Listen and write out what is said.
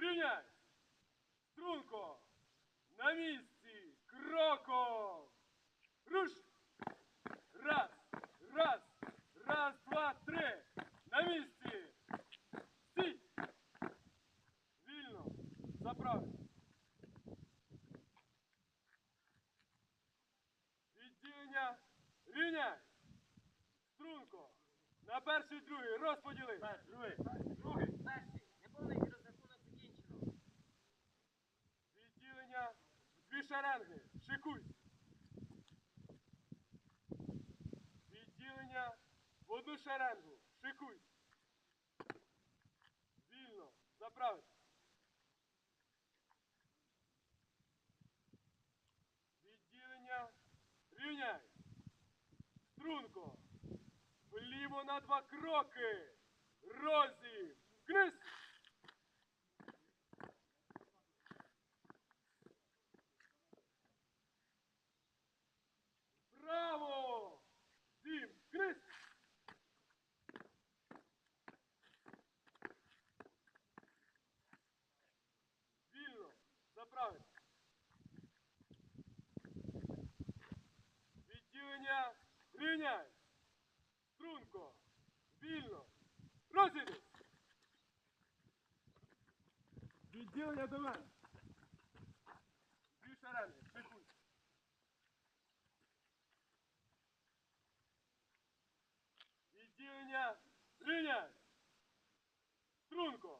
Рівняй! Струнко! На місці! Кроком! Руш! Раз! Раз! Раз, два, три! На місці! Стій! Вільно! Заправити! Відділення! Рівняй! Струнко! На перший, другий, розподіли! Другий! Другий! Перший, в дві шеренги. Шикуй. Відділення в одну шеренгу. Шикуй. Вільно. Заправити. Відділення. Рівняй. Струнко. Вліво на два кроки. Розі. заправити. Відділення рівняй. Струнко. Вільно. Розійдись. Відділення до мене. Дві шеренги, шикуй. Відділення рівняй. Струнко.